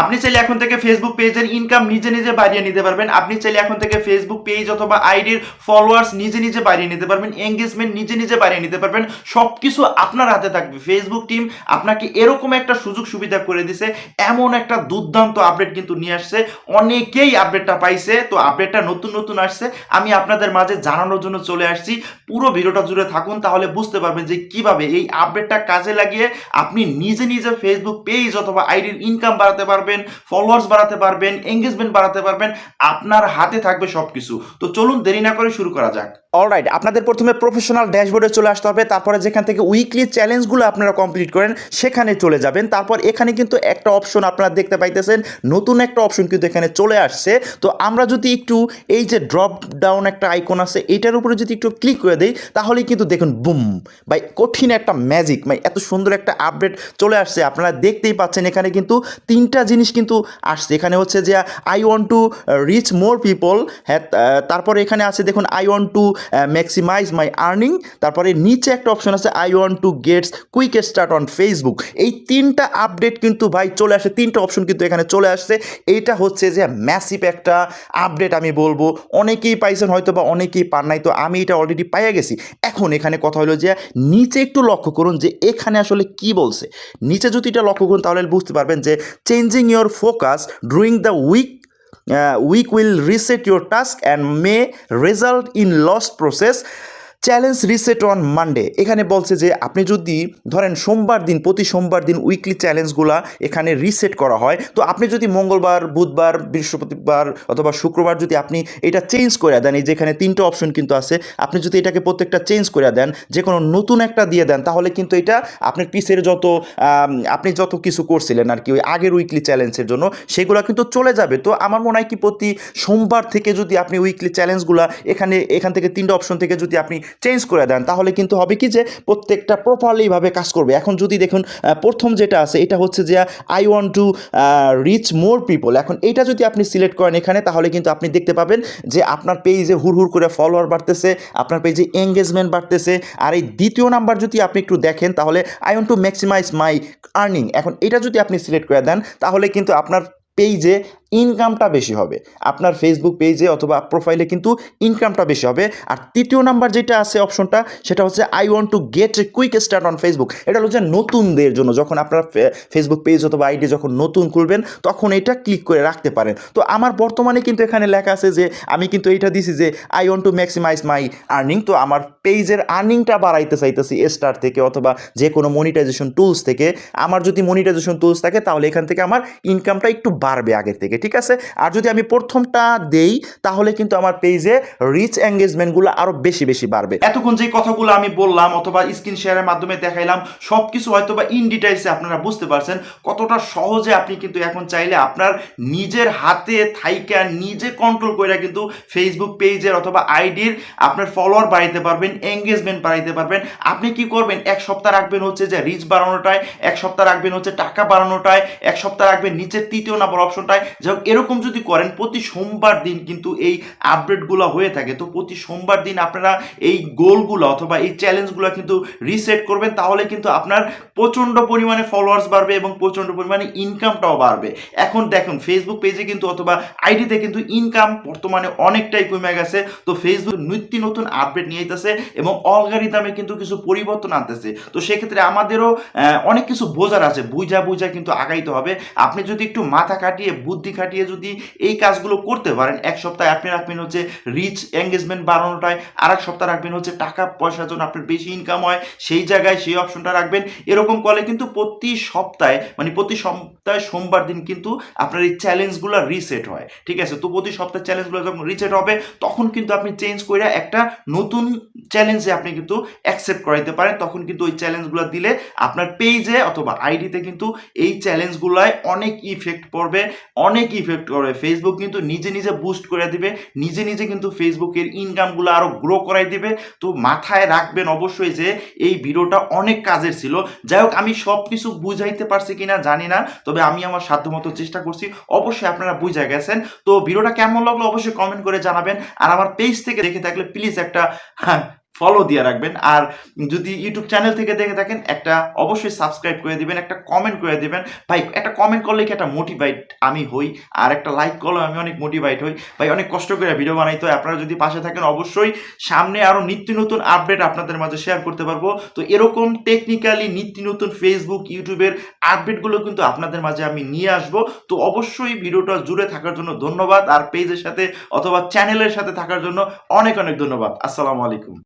আপনি চাইলে এখন থেকে ফেসবুক পেজের ইনকাম নিজে নিজে বাড়িয়ে নিতে পারবেন আপনি চাইলে এখন থেকে ফেসবুক পেজ অথবা আইডির ফলোয়ার্স নিজে নিজে বাড়িয়ে নিতে পারবেন এঙ্গেজমেন্ট নিজে নিজে বাড়িয়ে নিতে পারবেন সব কিছু আপনার হাতে থাকবে ফেসবুক টিম আপনাকে এরকম একটা সুযোগ সুবিধা করে দিছে এমন একটা দুর্দান্ত আপডেট কিন্তু নিয়ে আসছে অনেকেই আপডেটটা পাইছে তো আপডেটটা নতুন নতুন আসছে আমি আপনাদের মাঝে জানানোর জন্য চলে আসছি পুরো ভিডিওটা জুড়ে থাকুন তাহলে বুঝতে পারবেন যে কিভাবে এই আপডেটটা কাজে লাগিয়ে আপনি নিজে নিজে ফেসবুক পেজ অথবা আইডির ইনকাম বাড়াতে পারবেন পারবেন ফলোয়ার্স বাড়াতে পারবেন এঙ্গেজমেন্ট বাড়াতে পারবেন আপনার হাতে থাকবে সব কিছু তো চলুন দেরি না করে শুরু করা যাক অলরাইট আপনাদের প্রথমে প্রফেশনাল ড্যাশবোর্ডে চলে আসতে হবে তারপরে যেখান থেকে উইকলি চ্যালেঞ্জগুলো আপনারা কমপ্লিট করেন সেখানে চলে যাবেন তারপর এখানে কিন্তু একটা অপশন আপনারা দেখতে পাইতেছেন নতুন একটা অপশন কিন্তু এখানে চলে আসছে তো আমরা যদি একটু এই যে ড্রপ ডাউন একটা আইকন আছে এটার উপরে যদি একটু ক্লিক করে দেই তাহলেই কিন্তু দেখুন বুম ভাই কঠিন একটা ম্যাজিক মানে এত সুন্দর একটা আপডেট চলে আসছে আপনারা দেখতেই পাচ্ছেন এখানে কিন্তু তিনটা জিনিস কিন্তু আসছে এখানে হচ্ছে যে I want to reach more people হ্যাঁ তারপরে এখানে আছে দেখুন I want to maximize my earning তারপরে নিচে একটা অপশন আছে I want to gets quick start on Facebook এই তিনটা আপডেট কিন্তু ভাই চলে আসে তিনটা অপশন কিন্তু এখানে চলে আসছে এইটা হচ্ছে যে ম্যাসিভ একটা আপডেট আমি বলবো অনেকেই পাইছেন হয়তো বা অনেকেই পান নাই তো আমি এটা অলরেডি পাইয়া গেছি এখন এখানে কথা হলো যে নিচে একটু লক্ষ্য করুন যে এখানে আসলে কি বলছে নিচে যদি এটা লক্ষ্য করুন তাহলে বুঝতে পারবেন যে changing your focus during the uh, week will reset your task and may result in lost process challenge reset on Monday এখানে বলছে যে আপনি যদি ধরেন সোমবার দিন প্রতি সোমবার দিন উইকলি চ্যালেঞ্জগুলা এখানে রিসেট করা হয় তো আপনি যদি মঙ্গলবার বুধবার বৃহস্পতিবার অথবা শুক্রবার যদি আপনি এটা চেঞ্জ করে দেন এই যেখানে তিনটা অপশন কিন্তু আছে আপনি যদি এটাকে প্রত্যেকটা চেঞ্জ করে দেন যে কোনো নতুন একটা দিয়ে দেন তাহলে কিন্তু এটা আপনার পিসের যত আপনি যত কিছু করছিলেন আর কি ওই আগের উইকলি চ্যালেঞ্জের জন্য সেগুলো কিন্তু চলে যাবে তো আমার মনে হয় কি প্রতি সোমবার থেকে যদি আপনি উইকলি চ্যালেঞ্জগুলো এখানে এখান থেকে তিনটা অপশন থেকে যদি আপনি চেঞ্জ করে দেন তাহলে কিন্তু হবে কি যে প্রত্যেকটা প্রপারলিভাবে কাজ করবে এখন যদি দেখুন প্রথম যেটা আছে এটা হচ্ছে যে I want to reach more people এখন এটা যদি আপনি সিলেক্ট করেন এখানে তাহলে কিন্তু আপনি দেখতে পাবেন যে আপনার পেজে হুড় হুড় করে ফলোয়ার বাড়তেছে আপনার পেজে এঙ্গেজমেন্ট বাড়তেছে আর এই দ্বিতীয় নাম্বার যদি আপনি একটু দেখেন তাহলে I want to maximize my earning এখন এটা যদি আপনি সিলেক্ট করে দেন তাহলে কিন্তু আপনার পেজে ইনকামটা বেশি হবে আপনার ফেসবুক পেজে অথবা প্রোফাইলে কিন্তু ইনকামটা বেশি হবে আর তৃতীয় নাম্বার যেটা আছে অপশনটা সেটা হচ্ছে I want to get a quick start on Facebook এটা হচ্ছে নতুনদের জন্য যখন আপনার ফেসবুক পেজ অথবা আইডি যখন নতুন খুলবেন তখন এটা ক্লিক করে রাখতে পারেন তো আমার বর্তমানে কিন্তু এখানে লেখা আছে যে আমি কিন্তু এইটা দিছি যে I want to maximise my earning তো আমার পেজের আর্নিংটা বাড়াইতে চাইতেছি স্টার থেকে অথবা যে কোনো মনিটাইজেশন টুলস থেকে আমার যদি মনিটাইজেশন টুলস থাকে তাহলে এখান থেকে আমার ইনকামটা একটু বাড়বে আগের থেকে ঠিক আছে আর যদি আমি প্রথমটা দেই তাহলে কিন্তু আমার পেজে রিচ এঙ্গেজমেন্টগুলো আরও বেশি বেশি বাড়বে এতক্ষণ যে কথাগুলো আমি বললাম অথবা স্ক্রিন শেয়ারের মাধ্যমে দেখাইলাম সব কিছু হয়তো বা ইন ডিটেলসে আপনারা বুঝতে পারছেন কতটা সহজে আপনি কিন্তু এখন চাইলে আপনার নিজের হাতে থাইকা নিজে কন্ট্রোল করে কিন্তু ফেসবুক পেজের অথবা আইডির আপনার ফলোয়ার বাড়াইতে পারবেন এঙ্গেজমেন্ট বাড়াইতে পারবেন আপনি কি করবেন এক সপ্তাহ রাখবেন হচ্ছে যে রিচ বাড়ানোটায় এক সপ্তাহ রাখবেন হচ্ছে টাকা বাড়ানোটায় এক সপ্তাহ রাখবেন নিচের তৃতীয় নাম্বার অপশনটায় যে যাক এরকম যদি করেন প্রতি সোমবার দিন কিন্তু এই আপডেটগুলো হয়ে থাকে তো প্রতি সোমবার দিন আপনারা এই গোলগুলো অথবা এই চ্যালেঞ্জগুলো কিন্তু রিসেট করবেন তাহলে কিন্তু আপনার প্রচণ্ড পরিমাণে ফলোয়ার্স বাড়বে এবং প্রচণ্ড পরিমাণে ইনকামটাও বাড়বে এখন দেখুন ফেসবুক পেজে কিন্তু অথবা আইডিতে কিন্তু ইনকাম বর্তমানে অনেকটাই কমে গেছে তো ফেসবুক নিত্য নতুন আপডেট নিয়ে যেতেছে এবং দামে কিন্তু কিছু পরিবর্তন আনতেছে তো সেক্ষেত্রে আমাদেরও অনেক কিছু বোঝার আছে বুঝা বুঝা কিন্তু আগাইতে হবে আপনি যদি একটু মাথা কাটিয়ে বুদ্ধি খাটিয়ে যদি এই কাজগুলো করতে পারেন এক সপ্তাহে আপনি রাখবেন হচ্ছে রিচ এঙ্গেজমেন্ট বাড়ানোটায় আর এক সপ্তাহ রাখবেন হচ্ছে টাকা পয়সার জন্য আপনার বেশি ইনকাম হয় সেই জায়গায় সেই অপশনটা রাখবেন এরকম কলে কিন্তু প্রতি সপ্তাহে মানে প্রতি সপ্তাহে সোমবার দিন কিন্তু আপনার এই চ্যালেঞ্জগুলো রিসেট হয় ঠিক আছে তো প্রতি সপ্তাহে চ্যালেঞ্জগুলো যখন রিসেট হবে তখন কিন্তু আপনি চেঞ্জ করে একটা নতুন চ্যালেঞ্জে আপনি কিন্তু অ্যাকসেপ্ট করাইতে পারেন তখন কিন্তু ওই চ্যালেঞ্জগুলো দিলে আপনার পেজে অথবা আইডিতে কিন্তু এই চ্যালেঞ্জগুলোয় অনেক ইফেক্ট পড়বে অনেক অনেক ইফেক্ট করবে ফেসবুক কিন্তু নিজে নিজে বুস্ট করে দিবে নিজে নিজে কিন্তু ফেসবুকের ইনকামগুলো আরও গ্রো করাই দিবে তো মাথায় রাখবেন অবশ্যই যে এই ভিডিওটা অনেক কাজের ছিল যাই হোক আমি সব কিছু বুঝাইতে পারছি কিনা জানি না তবে আমি আমার সাধ্যমতো চেষ্টা করছি অবশ্যই আপনারা বুঝে গেছেন তো ভিডিওটা কেমন লাগলো অবশ্যই কমেন্ট করে জানাবেন আর আমার পেজ থেকে দেখে থাকলে প্লিজ একটা হ্যাঁ, ফলো দিয়ে রাখবেন আর যদি ইউটিউব চ্যানেল থেকে দেখে থাকেন একটা অবশ্যই সাবস্ক্রাইব করে দিবেন একটা কমেন্ট করে দিবেন ভাই একটা কমেন্ট করলে কি একটা মোটিভাইট আমি হই আর একটা লাইক করলে আমি অনেক মোটিভাইট হই ভাই অনেক কষ্ট করে ভিডিও বানাই তো আপনারা যদি পাশে থাকেন অবশ্যই সামনে আরও নিত্য নতুন আপডেট আপনাদের মাঝে শেয়ার করতে পারবো তো এরকম টেকনিক্যালি নিত্য নতুন ফেসবুক ইউটিউবের আপডেটগুলো কিন্তু আপনাদের মাঝে আমি নিয়ে আসব তো অবশ্যই ভিডিওটা জুড়ে থাকার জন্য ধন্যবাদ আর পেজের সাথে অথবা চ্যানেলের সাথে থাকার জন্য অনেক অনেক ধন্যবাদ আসসালামু আলাইকুম